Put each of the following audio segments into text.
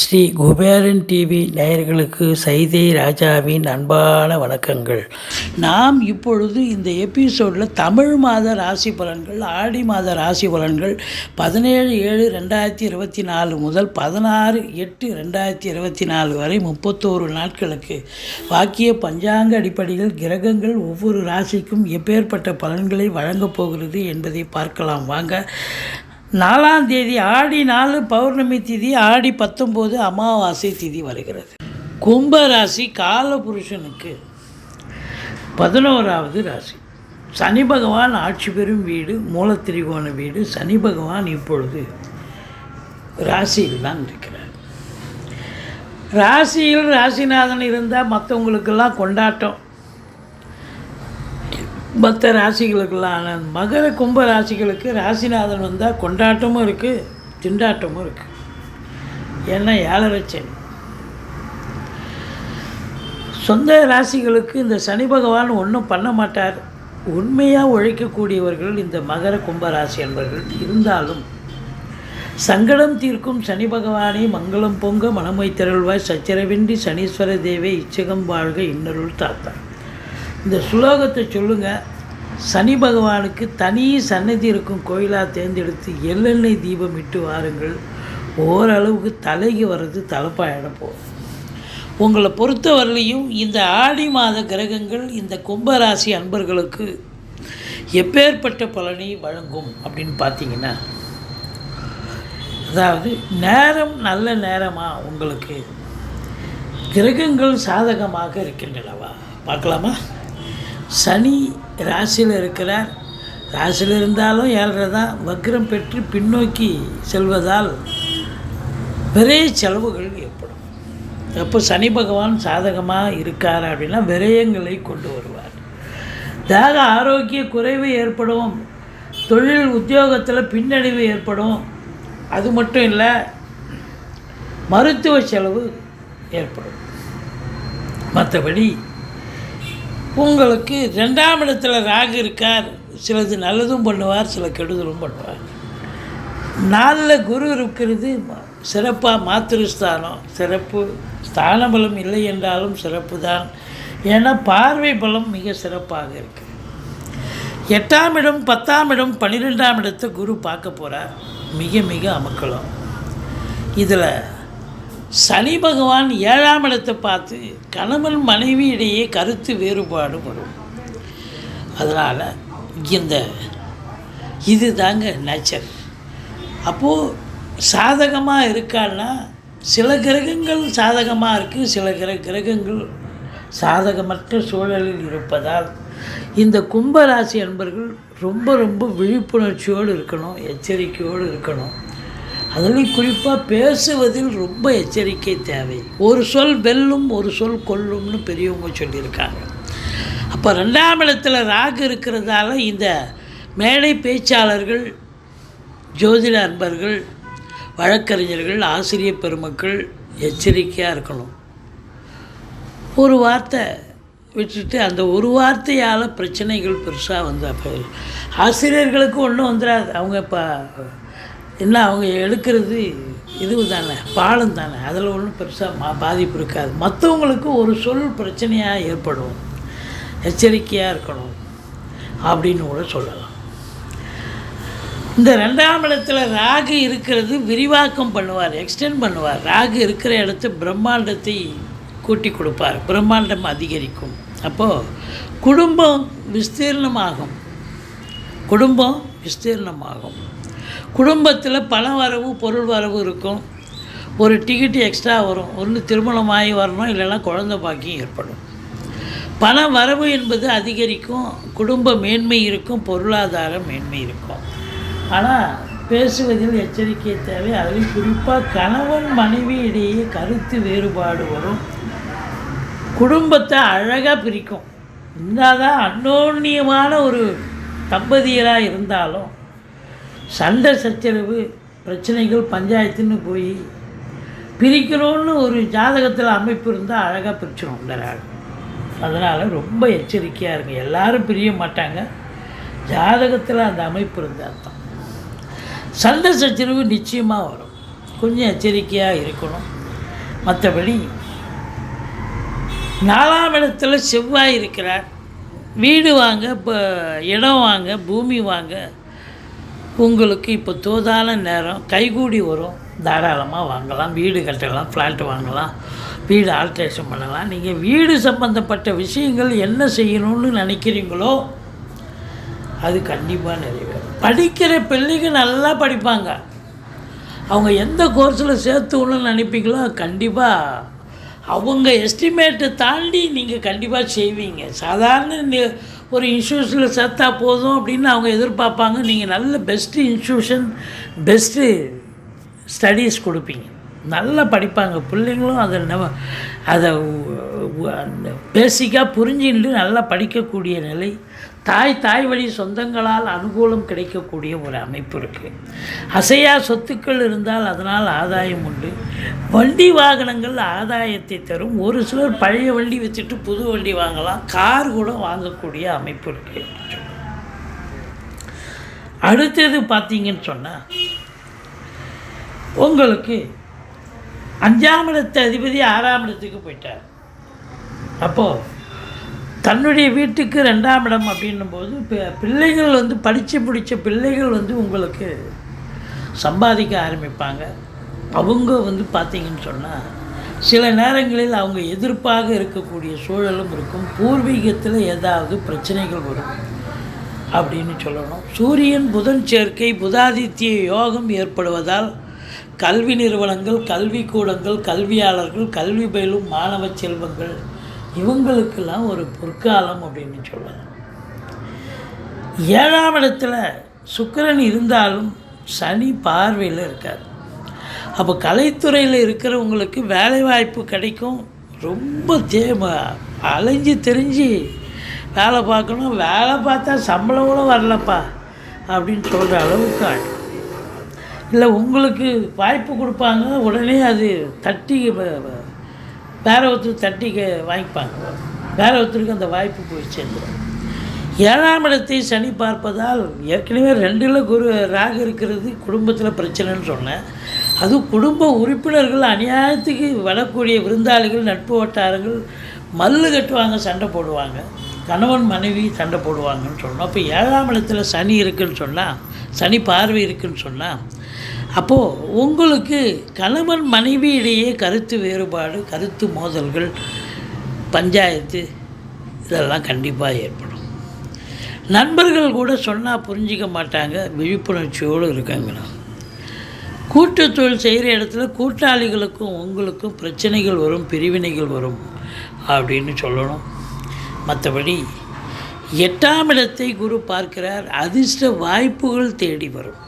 Sri Kuberan TV நேயர்களுக்கு சைதை ராஜாவின் அன்பான வணக்கங்கள். நாம் இப்பொழுது இந்த எபிசோடில் தமிழ் மாத ராசி பலன்கள் ஆடி மாத ராசி பலன்கள் பதினேழு ஏழு ரெண்டாயிரத்தி இருபத்தி நாலு முதல் பதினாறு எட்டு ரெண்டாயிரத்தி இருபத்தி நாலு வரை முப்பத்தோரு நாட்களுக்கு. வாக்கிய பஞ்சாங்க அடிப்படையில் கிரகங்கள் ஒவ்வொரு ராசிக்கும் எப்பேற்பட்ட பலன்களை வழங்கப் போகிறது என்பதை பார்க்கலாம். வாங்க நாலாம் தேதி ஆடி நாலு பௌர்ணமி திதி ஆடி பத்தொம்போது அமாவாசை திதி வருகிறது. கும்ப ராசி காலபுருஷனுக்கு பதினோராவது ராசி. சனி பகவான் ஆட்சி பெறும் வீடு மூலத்திரிகோண வீடு. சனி பகவான் இப்பொழுது ராசியில் தான் இருக்கிறார். ராசியில் ராசிநாதன் இருந்தால் மற்றவங்களுக்கெல்லாம் கொண்டாட்டம். மற்ற ராசிகளுக்கெல்லாம் மகர கும்ப ராசிகளுக்கு ராசிநாதன் வந்தால் கொண்டாட்டமும் இருக்குது திண்டாட்டமும் இருக்குது ஏன்னா ஏழரைச்சன் சொந்த ராசிகளுக்கு இந்த சனி பகவான் ஒன்றும் பண்ண மாட்டார். உண்மையாக உழைக்கக்கூடியவர்கள் இந்த மகர கும்ப ராசி என்பவர்கள் இருந்தாலும் சங்கடம் தீர்க்கும் சனி பகவானை மங்களம் பொங்க மனமை திரள்வாய். சச்சரவின்றி சனீஸ்வர தேவை இச்சகம் வாழ்க இன்னருள் தாத்தா இந்த சுலோகத்தை சொல்லுங்கள் சனி பகவானுக்கு தனி சன்னதி இருக்கும் கோயிலாக தேர்ந்தெடுத்து எள்ளெண்ணெய் தீபம் இட்டு வாருங்கள். ஓரளவுக்கு தலைக்கு வர்றது தலைப்பாயிடம் போகும் உங்களை பொறுத்தவரையிலையும் இந்த ஆடி மாத கிரகங்கள் இந்த கும்பராசி அன்பர்களுக்கு எப்பேற்பட்ட பலனை வழங்கும் அப்படின்னு பார்த்தீங்கன்னா அதாவது நேரம் நல்ல நேரமாக உங்களுக்கு கிரகங்கள் சாதகமாக இருக்கின்றனவா? பார்க்கலாமா? சனி ராசியில் இருக்கிறார். ராசியில் இருந்தாலும் ஏழரை தான். வக்ரம் பெற்று பின்னோக்கி செல்வதால் விரைய செலவுகள் ஏற்படும். அப்போ சனி பகவான் சாதகமாக இருக்கார் அப்படின்னா விரயங்களை கொண்டு வருவார். தேக ஆரோக்கிய குறைவு ஏற்படும். தொழில் உத்தியோகத்தில் பின்னடைவு ஏற்படும். அது மட்டும் இல்லை மருத்துவ செலவு ஏற்படும். மற்றபடி உங்களுக்கு ரெண்டாம் இடத்துல ராகு இருக்கார். சிலது நல்லதும் பண்ணுவார் சில கெடுதலும் பண்ணுவார். நாளில் குரு இருக்கிறது சிறப்பாக மாத்திருஸ்தானம். சிறப்பு ஸ்தான பலம் இல்லை என்றாலும் சிறப்பு தான் ஏன்னா பார்வை பலம் மிக சிறப்பாக இருக்குது எட்டாம் இடம் பத்தாம் இடம் பன்னிரெண்டாம் இடத்தை குரு பார்க்க போகிறார் மிக மிக அமக்கலம். இதில் சனி பகவான் ஏழாம் இடத்தை பார்த்து கணவன் மனைவி இடையே கருத்து வேறுபாடு வரும் அதனால் இந்த இது தாங்க நேச்சர் அப்போது சாதகமாக இருக்கான்னா சில கிரகங்கள் சாதகமாக இருக்குது சில கிர கிரகங்கள் சாதகமற்ற சூழலில் இருப்பதால் இந்த கும்பராசி அன்பர்கள் ரொம்ப ரொம்ப விழிப்புணர்ச்சியோடு இருக்கணும் எச்சரிக்கையோடு இருக்கணும். அதிலும் குறிப்பாக பேசுவதில் ரொம்ப எச்சரிக்கை தேவை. ஒரு சொல் வெல்லும் ஒரு சொல் கொல்லும்னு பெரியவங்க சொல்லியிருக்காங்க. அப்போ ரெண்டாம் இடத்துல ராகு இருக்கிறதால இந்த மேடை பேச்சாளர்கள் ஜோதிட அன்பர்கள் வழக்கறிஞர்கள் ஆசிரியர் பெருமக்கள் எச்சரிக்கையாக இருக்கணும். ஒரு வார்த்தை விட்டுட்டு அந்த ஒரு வார்த்தையால் பிரச்சனைகள் பெருசாக வந்து அப்போ ஆசிரியர்களுக்கு ஒன்றும் வந்துடாது அவங்க இப்போ என்ன அவங்க எடுக்கிறது இது தானே பாலம் தானே. அதில் ஒன்றும் பெருசாக மா பாதிப்பு இருக்காது. மற்றவங்களுக்கு ஒரு சொல் பிரச்சனையாக ஏற்படும். எச்சரிக்கையாக இருக்கணும் அப்படின்னு கூட சொல்லலாம். இந்த ரெண்டாம் இடத்துல ராகு இருக்கிறது விரிவாக்கம் பண்ணுவார் எக்ஸ்டெண்ட் பண்ணுவார். ராகு இருக்கிற இடத்த பிரம்மாண்டத்தை கூட்டி கொடுப்பார். பிரம்மாண்டம் அதிகரிக்கும். அப்போது குடும்பம் விஸ்தீர்ணமாகும். குடும்பம் விஸ்தீர்ணமாகும். குடும்பத்தில் பண வரவு பொருள் வரவு இருக்கும். ஒரு டிக்கெட் எக்ஸ்ட்ரா வரும். ஒன்று திருமணமாகி வரணும் இல்லைன்னா குழந்த பாக்கியம் ஏற்படும். பண வரவு என்பது அதிகரிக்கும். குடும்ப மேன்மை இருக்கும். பொருளாதார மேன்மை இருக்கும். ஆனால் பேசுவதில் எச்சரிக்கை தேவை. அதில் குறிப்பாக கணவன் மனைவி இடையே கருத்து வேறுபாடு வரும். குடும்பத்தை அழகாக பிரிக்கும். இருந்தாதான் அன்னோன்னியமான ஒரு தம்பதியராக இருந்தாலும் சண்டை சச்சரவு பிரச்சனைகள் பஞ்சாயத்துன்னு போய் பிரிக்கிறோன்னு ஒரு ஜாதகத்தில் அமைப்பு இருந்தால் அழகாக பிரிச்சிடும் இந்த ராகு. அதனால் ரொம்ப எச்சரிக்கையாக இருங்க. எல்லாரும் பிரிய மாட்டாங்க. ஜாதகத்தில் அந்த அமைப்பு இருந்தால் தான் சண்டை சச்சரவு நிச்சயமாக வரும். கொஞ்சம் எச்சரிக்கையாக இருக்கணும். மற்றபடி நாலாம் இடத்துல செவ்வாய் இருக்கிறார். வீடு வாங்க இப்போ இடம் வாங்க பூமி வாங்க உங்களுக்கு இப்போ தூதான நேரம் கைகூடி வரும். தாராளமாக வாங்கலாம். வீடு கட்டலாம் ஃப்ளாட் வாங்கலாம் வீடு ஆல்ட்ரேஷன் பண்ணலாம். நீங்கள் வீடு சம்மந்தப்பட்ட விஷயங்கள் என்ன செய்யணும்னு நினைக்கிறீங்களோ அது கண்டிப்பாக நிறைவேறும். படிக்கிற பிள்ளைங்க நல்லா படிப்பாங்க. அவங்க எந்த கோர்ஸில் சேர்த்து நினைப்பீங்களோ கண்டிப்பாக அவங்க எஸ்டிமேட்டை தாண்டி நீங்கள் கண்டிப்பாக செய்வீங்க. சாதாரண ஒரு இன்ஸ்டியூஷனில் சேர்த்தா போதும் அப்படின்னு அவங்க எதிர்பார்ப்பாங்க. நீங்கள் நல்ல பெஸ்ட்டு இன்ஸ்டியூஷன் பெஸ்ட்டு ஸ்டடீஸ் கொடுப்பீங்க. நல்லா படிப்பாங்க. பிள்ளைங்களும் அதை நம்ம அதை பேசிக்காக புரிஞ்சுட்டு நல்லா படிக்கக்கூடிய நிலை தாய் தாய் வழி சொந்தங்களால் அனுகூலம் கிடைக்கக்கூடிய ஒரு அமைப்பு இருக்குது அசையா சொத்துக்கள் இருந்தால் அதனால் ஆதாயம் உண்டு. வண்டி வாகனங்கள் ஆதாயத்தை தரும். ஒரு சிலர் பழைய வண்டி வச்சுட்டு புது வண்டி வாங்கலாம். கார் கூட வாங்கக்கூடிய அமைப்பு இருக்குது அடுத்தது பார்த்தீங்கன்னு சொன்னால் உங்களுக்கு அஞ்சாம் இடத்து அதிபதி ஆறாம் இடத்துக்கு போயிட்டார். அப்போது தன்னுடைய வீட்டுக்கு ரெண்டாம் இடம் அப்படின்னும் போது பிள்ளைகள் வந்து படித்து பிடிச்ச பிள்ளைகள் வந்து உங்களுக்கு சம்பாதிக்க ஆரம்பிப்பாங்க. அவங்க வந்து பார்த்திங்கன்னு சொன்னால் சில நேரங்களில் அவங்க எதிர்ப்பாக இருக்கக்கூடிய சூழலும் இருக்கும். பூர்வீகத்தில் ஏதாவது பிரச்சனைகள் வரும் அப்படின்னு சொல்லணும். சூரியன் புதன் சேர்க்கை புதாதித்ய யோகம் ஏற்படுவதால் கல்வி நிறுவனங்கள் கல்விக்கூடங்கள் கல்வியாளர்கள் கல்வி பயிலும் மாணவ செல்வங்கள் இவங்களுக்கெல்லாம் ஒரு பொற்காலம் அப்படின்னு சொல்லலாம் ஏழாம் இடத்துல சுக்கரன் இருந்தாலும் சனி பார்வையில் இருக்கார். அப்போ கலைத்துறையில் இருக்கிறவங்களுக்கு வேலைவாய்ப்பு கிடைக்கும். ரொம்ப தேவை அலைஞ்சு தெரிஞ்சு வேலை பார்க்கணும். வேலை பார்த்தா சம்பளம் கூட வரலப்பா அப்படின்னு சொல்கிற அளவுக்கு ஆகும் இல்லை உங்களுக்கு வாய்ப்பு கொடுப்பாங்க. உடனே அது தட்டி வேற ஒருத்தர் தட்டி வாங்கிப்பாங்க வேற ஒருத்தருக்கு அந்த வாய்ப்பு போய் சேர்ந்துடும் ஏழாம் இடத்தை சனி பார்ப்பதால் ஏற்கனவே ரெண்டில் குரு ராகு இருக்கிறது குடும்பத்தில் பிரச்சனைன்னு சொன்னேன். அதுவும் குடும்ப உறுப்பினர்கள் அநியாயத்துக்கு வரக்கூடிய விருந்தாளிகள் நட்பு வட்டாரங்கள் மல்லு கட்டுவாங்க சண்டை போடுவாங்க. கணவன் மனைவி சண்டை போடுவாங்கன்னு சொன்னோம். அப்போ ஏழாம் இடத்துல சனி இருக்குன்னு சொன்னால் சனி பார்வை இருக்குன்னு சொன்னால் அப்போது உங்களுக்கு கணவன் மனைவி இடையே கருத்து வேறுபாடு கருத்து மோதல்கள் பஞ்சாயத்து இதெல்லாம் கண்டிப்பாக ஏற்படும். நண்பர்கள் கூட சொன்னால் புரிஞ்சிக்க மாட்டாங்க விழிப்புணர்ச்சியோடு இருக்காங்கண்ணா கூட்டு தொழில் செய்கிற இடத்துல கூட்டாளிகளுக்கும் உங்களுக்கும் பிரச்சனைகள் வரும் பிரிவினைகள் வரும் அப்படின்னு சொல்லணும். மற்றபடி எட்டாம் இடத்தை குரு பார்க்கிறார் அதிர்ஷ்ட வாய்ப்புகள் தேடி வரும்.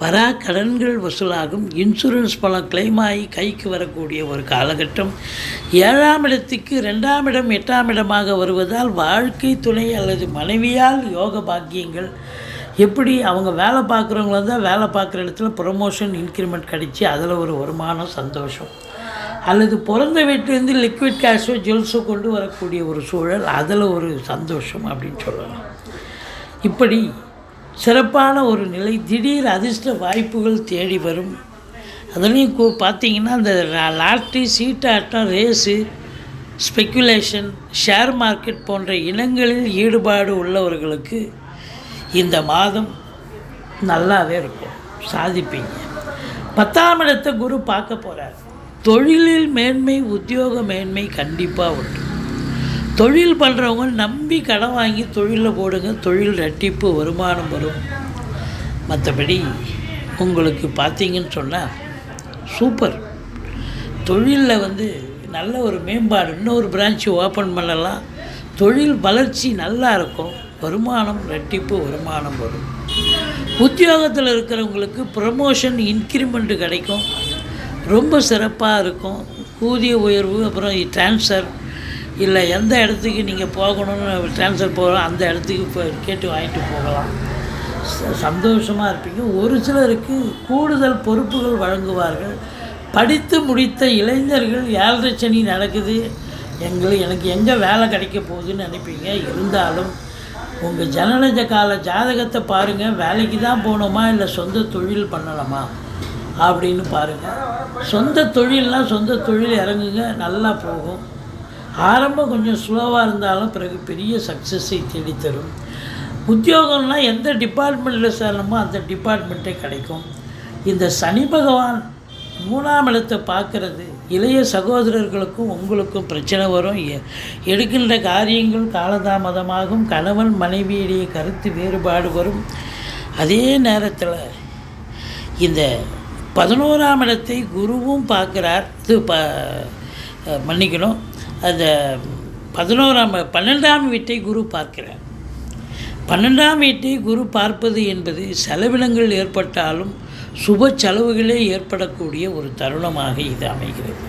வரா கடன்கள் வசூலாகும். இன்சூரன்ஸ் பணம் claim ஆகி கைக்கு வரக்கூடிய ஒரு காலகட்டம். ஏழாம் இடத்துக்கு ரெண்டாம் இடம் எட்டாம் இடமாக வருவதால் வாழ்க்கை துணை அல்லது மனைவியால் யோக பாக்கியங்கள். எப்படி அவங்க வேலை பார்க்குறவங்கள தான் வேலை பார்க்குற இடத்துல ப்ரொமோஷன் இன்க்ரிமெண்ட் கிடச்சி அதில் ஒரு வருமானம் சந்தோஷம். அல்லது பிறந்த வீட்டிலேருந்து லிக்விட் கேஷோ ஜுவல்ஸோ கொண்டு வரக்கூடிய ஒரு சூழல் அதில் ஒரு சந்தோஷம் அப்படின்னு சொல்லலாம் இப்படி சிறப்பான ஒரு நிலை திடீர் அதிர்ஷ்ட வாய்ப்புகள் தேடி வரும். அதுலேயும் கு பார்த்தீங்கன்னா இந்த லாட்ரி சீட்டாட்டம் ரேஸு ஸ்பெக்குலேஷன் ஷேர் மார்க்கெட் போன்ற இனங்களில் ஈடுபாடு உள்ளவர்களுக்கு இந்த மாதம் நல்லாவே இருக்கும். சாதிப்பீங்க. பத்தாம் இடத்தை குரு பார்க்க போகிறார் தொழிலில் மேன்மை உத்தியோக மேன்மை கண்டிப்பாக உண்டு. தொழில் பண்ணுறவங்க நம்பி கடன் வாங்கி தொழிலில் போடுங்க. தொழில் ரெட்டிப்பு வருமானம் வரும். மற்றபடி உங்களுக்கு பார்த்தீங்கன்னு சொன்னால் சூப்பர். தொழிலில் வந்து நல்ல ஒரு மேம்பாடு இன்னொரு பிரான்ச்சு ஓப்பன் பண்ணலாம். தொழில் வளர்ச்சி நல்லா இருக்கும். வருமானம் ரெட்டிப்பு வருமானம் வரும். உத்தியோகத்தில் இருக்கிறவங்களுக்கு ப்ரமோஷன் இன்க்ரிமெண்ட்டு கிடைக்கும். ரொம்ப சிறப்பாக இருக்கும். ஊதிய உயர்வு அப்புறம் ட்ரான்ஸ்ஃபர் இல்லை எந்த இடத்துக்கு நீங்கள் போகணும்னு ட்ரான்ஸ்ஃபர் போகிறோம் அந்த இடத்துக்கு இப்போ கேட்டு வாங்கிட்டு போகலாம். சந்தோஷமாக இருப்பீங்க. ஒரு சிலருக்கு கூடுதல் பொறுப்புகள் வழங்குவார்கள். படித்து முடித்த இளைஞர்கள் ஏழரை சனி நடக்குது. எங்களை எனக்கு எங்கே வேலை கிடைக்க போகுதுன்னு நினைப்பீங்க. இருந்தாலும் உங்கள் ஜனனஜ கால ஜாதகத்தை பாருங்கள் வேலைக்கு தான் போகணுமா இல்லை சொந்த தொழில் பண்ணலாமா அப்படின்னு பாருங்கள் சொந்த தொழில்னால் சொந்த தொழில் இறங்குங்க நல்லா போகும். ஆரம்பம் கொஞ்சம் ஸ்லோவாக இருந்தாலும் பிறகு பெரிய சக்ஸஸை தேடித்தரும். உத்தியோகம்னா எந்த டிபார்ட்மெண்ட்டில் சேரணுமோ அந்த டிபார்ட்மெண்ட்டே கிடைக்கும். இந்த சனி பகவான் மூணாம் இடத்தை பார்க்கறது இளைய சகோதரர்களுக்கும் உங்களுக்கும் பிரச்சனை வரும். எ- எடுக்கின்ற காரியங்கள் காலதாமதமாகும். கணவன் மனைவியிடையே கருத்து வேறுபாடு வரும். அதே நேரத்தில் இந்த பதினோராம் இடத்தை குருவும் பார்க்குறார். இது ப மன்னிக்கணும். அந்த பதினோராம் பன்னெண்டாம் வீட்டை குரு பார்க்கிறார். பன்னெண்டாம் வீட்டை குரு பார்ப்பது என்பது செலவினங்கள் ஏற்பட்டாலும் சுப செலவுகளே ஏற்படக்கூடிய ஒரு தருணமாக இது அமைகிறது.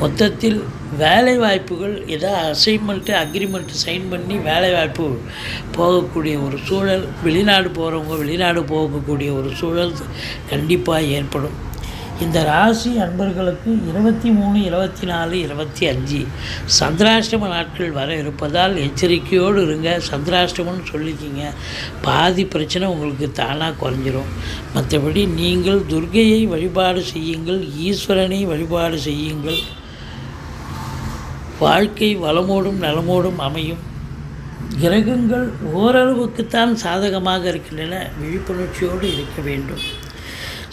மொத்தத்தில் வேலை வாய்ப்புகள் ஏதோ அசைன்மெண்ட்டு அக்ரிமெண்ட்டு சைன் பண்ணி வேலை வாய்ப்பு போகக்கூடிய ஒரு சூழல் வெளிநாடு போகிறவங்க வெளிநாடு போகக்கூடிய ஒரு சூழல் கண்டிப்பாக ஏற்படும். இந்த ராசி அன்பர்களுக்கு இருபத்தி மூணு இருபத்தி நாலு இருபத்தி அஞ்சு. சந்திராஷ்டம நாட்கள் வர இருப்பதால் எச்சரிக்கையோடு இருங்க. சந்திராஷ்டமம்னு சொல்லிக்கிங்க பாதி பிரச்சனை உங்களுக்கு தானாக குறைஞ்சிரும். மற்றபடி நீங்கள் துர்கையை வழிபாடு செய்யுங்கள். ஈஸ்வரனை வழிபாடு செய்யுங்கள். வாழ்க்கை வளமோடும் நலமோடும் அமையும். கிரகங்கள் ஓரளவுக்குத்தான் சாதகமாக இருக்கின்றன. விழிப்புணர்ச்சியோடு இருக்க வேண்டும்.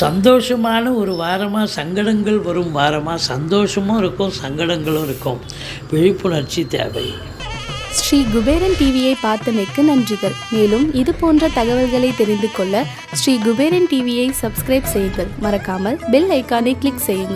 சந்தோஷமான ஒரு வாரமாக சங்கடங்கள் வரும் வாரமாக சந்தோஷமும் இருக்கும் சங்கடங்களும் இருக்கும். விழிப்புணர்ச்சி தேவை. ஸ்ரீ குபேரன் டிவியை பார்த்தமைக்கு நன்றிகள். மேலும் இது போன்ற தகவல்களை தெரிந்து கொள்ள ஸ்ரீ குபேரன் டிவியை சப்ஸ்கிரைப் செய்யுங்கள். மறக்காமல் பெல் ஐக்கானை கிளிக் செய்யுங்கள்.